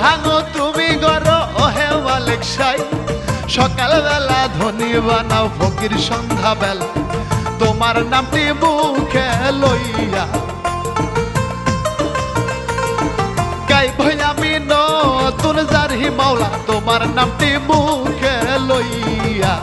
ভাঙো তুমি গর, ওহে মালিক সাই সকালবেলা ধনী বানাও ফকির সন্ধ্যা বেলা তোমার নামটি মুখে লইয়া। গাইব আমি নতুন জারি মাওলা, তোমার নামটি মুখে লইয়া।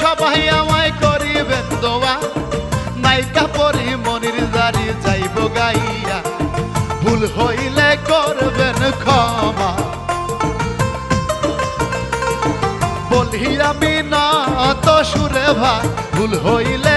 সবাই আমায় করিবেন দোয়া। নাইকা পরি মনির জারি যাইব গাইয়া। ভুল হইলে করবেন ক্ষমা। বলি আমি না তো সুরে ভা ভুল হইলে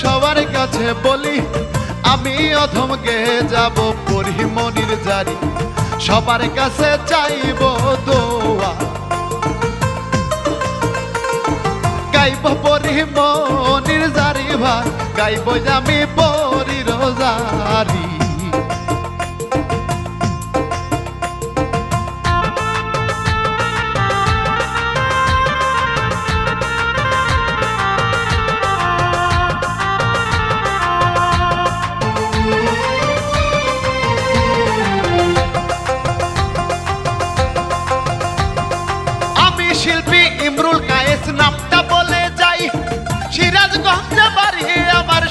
সবার কাছে বলি, আমি অধম গে যাব পরিমনির জারি। সবার কাছে চাইব দোয়া। গাইব পরিমনির জারি ভাই গাইব আমি পরি জারি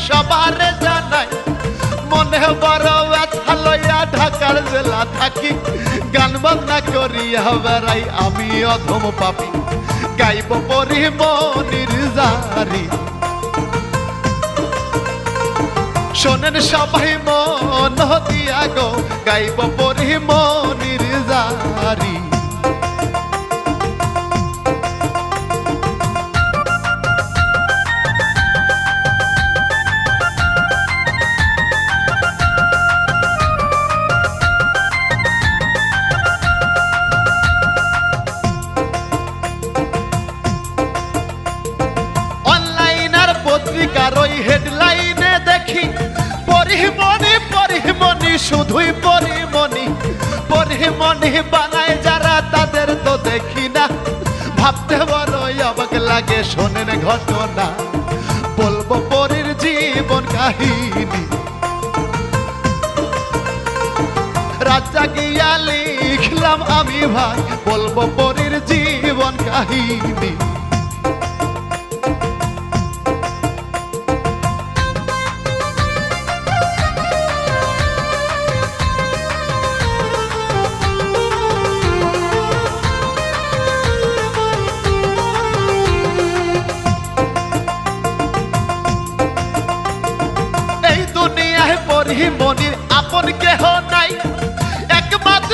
সবার জানাই, মনে বড় ব্যথা লইয়া ঢাকার জেলা থাকি। গান বাজনা করিয়া বেড়াই আমি অধম পাপি। গাইব পরিমনির জারি। শোনেন সবাই মন দিয়া গো, গাইব পরিমনির জারি। পত্রিকার ওই হেডলাইনে দেখি, পরিমণি পরিমণি, শুধুই পরিমণি। পরিমণি বানায় যারা, তাদের তো দেখি না। ভাবতে বড় অবাক লাগে, শোনেন ঘটনা। বলব পরীর জীবন কাহিনী। রাজা গিয়া লিখলাম আমি ভাই বলব পরীর জীবন কাহিনী।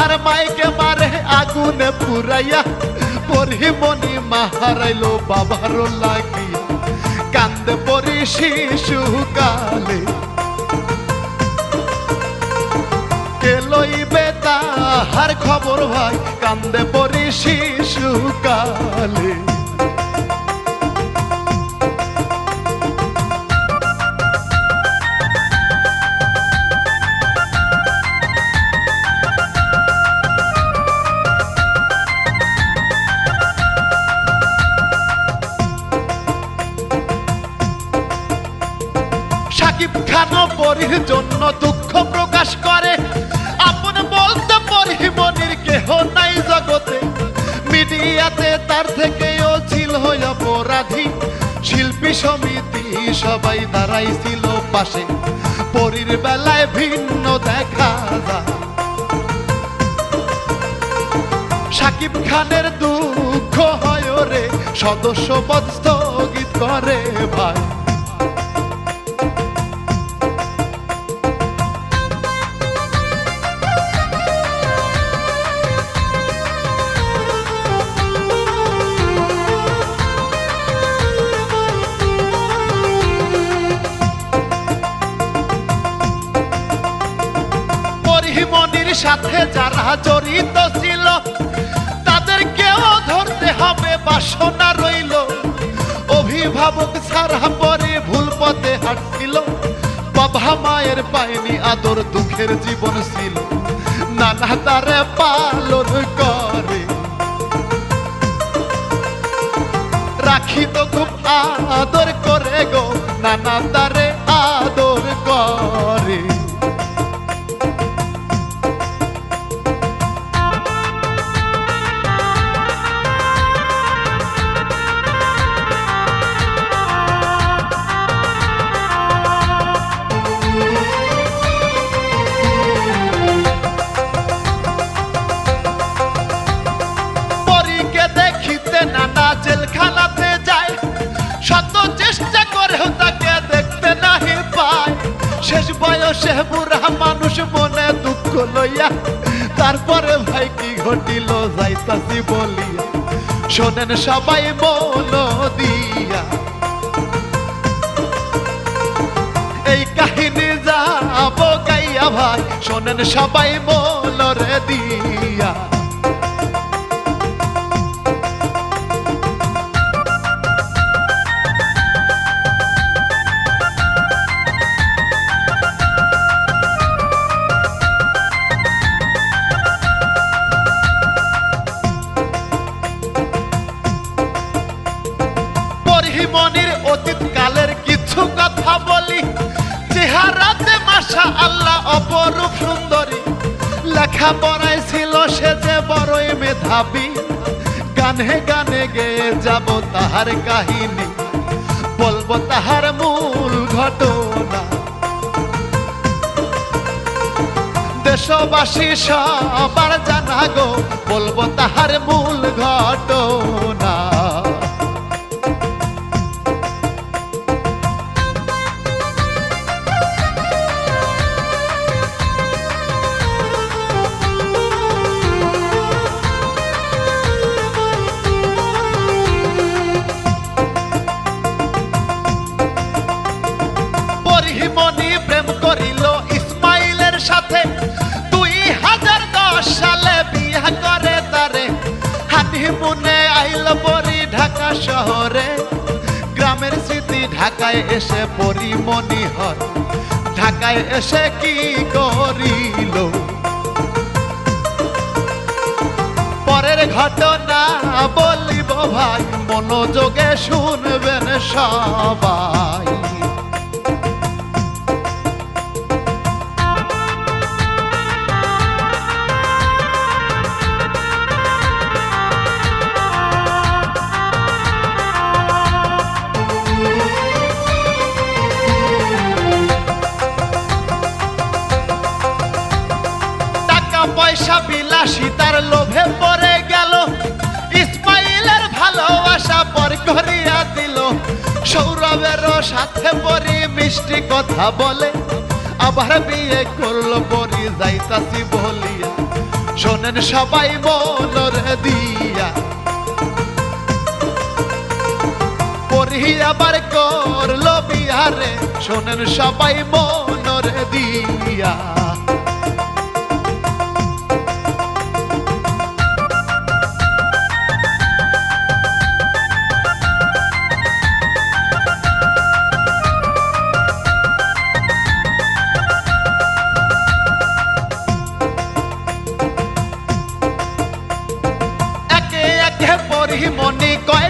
তাহার মাইকে মারে আগুনে পুরাইয়া পরিমণি মাহারাইলো বাবার লাগি কান্দে পরি শিশু কালে কে লইবে তাহার খবর ভাই কান্দে পরি শিশু কালে মিডিয়াতে তার থেকেও ছিল অপরাধী। শিল্পী সমিতি সবাই দাঁড়াইছিল পাশে। পরীর বেলায় ভিন্ন দেখা যায়। সাকিব খানের দুঃখ হয় রে সদস্য পদ স্থগিত করে ভাই। সাথে যারা জড়িত ছিল তাদেরকেও ধরতে হবে বাসনা রইল। অভিভাবক ছাড়া পরে ভুল পথে হাঁটছিল, বাবা মায়ের পায়নি আদর, দুঃখের জীবন ছিল। নানা তারে পালন করে। রাখি তো খুব আদর করে গো, নানা তারে আদর করে। লইয়া, তারপরে ভাই কি ঘটিল যাইতাছি বলিয়া। শোনেন সবাই মন দিয়া। এই কাহিনী যাব গাইয়া ভাই, শোনেন সবাই মলরে দিয়া। অপরূপ সুন্দরী। লেখা ছিল সে যে বড়ই মেধাবী। গানে গানে গেয়ে যাব তাহার কাহিনী। বলব তাহার মূল ঘটনা। দেশবাসী সবার জানা গো, বলব তাহার মূল ঘটনা। হানিমুনে আইল পরি ঢাকা শহরে। গ্রামের স্মৃতি ঢাকায় এসে পরিমণি হর ঢাকায় এসে কি করিল? পরের ঘটনা বলিব ভাই, মনোযোগে শুনবেন সবাই। পয়সা বিলাসী, তার লোভে পরে গেল। ইসমাইলের ভালোবাসা পর করিয়া দিল। সৌরভের সাথে পরি মিষ্টি কথা বলে, আবার বিয়ে করল, পরি যাইতাছি বলিয়া। শোনেন সবাই বল দিয়া। পরি আবার করল বিহারে, শোনেন সবাই মনরে দিয়া।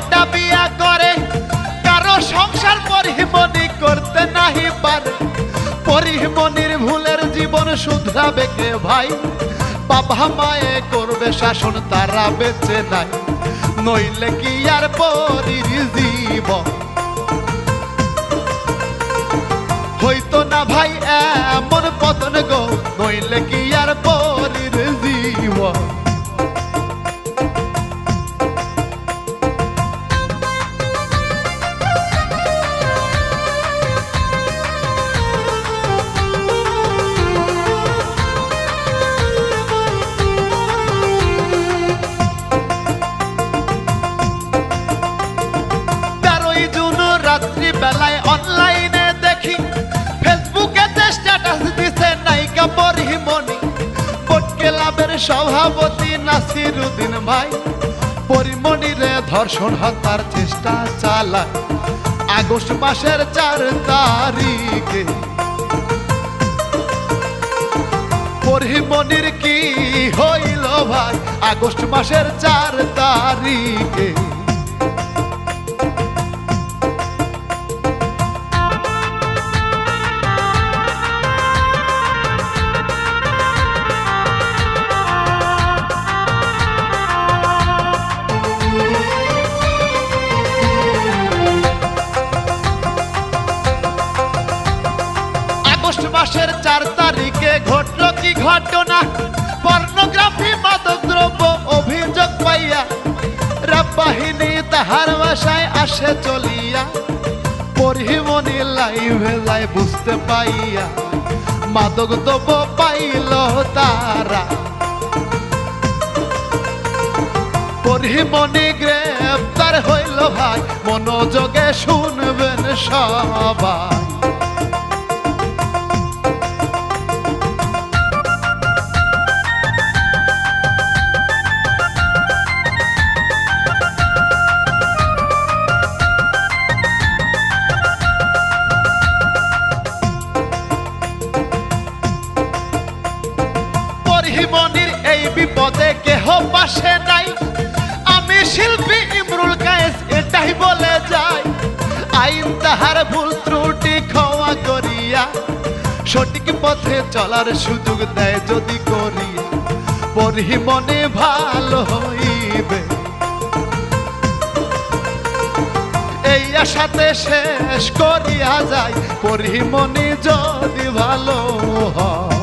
পরিমণি বিয়া করে, কারও সংসার পরিমণি করতে নাহি পারে। পরিমণির ভুলের জীবন শুধরাবে কে ভাই? বাবা মায়ে করবে শাসন, তারা বেঁচে নাই। নইলে কি আর পরির জীবন? হইতো না ভাই, এমন পতন গো। নইলে কি আর পরির সভাপতি নাসির উদ্দিন ভাই, পরিমণিরে ধর্ষণ হত্যার চেষ্টা চালায়। আগস্ট মাসের চার তারিখে। পরিমণির কি হইল ভাই? আগস্ট মাসের চার তারিখে। বাহিনী তাহার বাসায় আসে চলিয়া। বুঝতে পাইয়া মাদক পাইল তারা। গ্রেপ্তার হইল ভাই, মনোযোগে শুনবেন সবাই। সঠিক পথে চলার সুযোগ দেয় যদি করি পরি মনে ভালো হইবে। এই আশাতে শেষ করিয়া যায় মনে যদি ভালো হয়।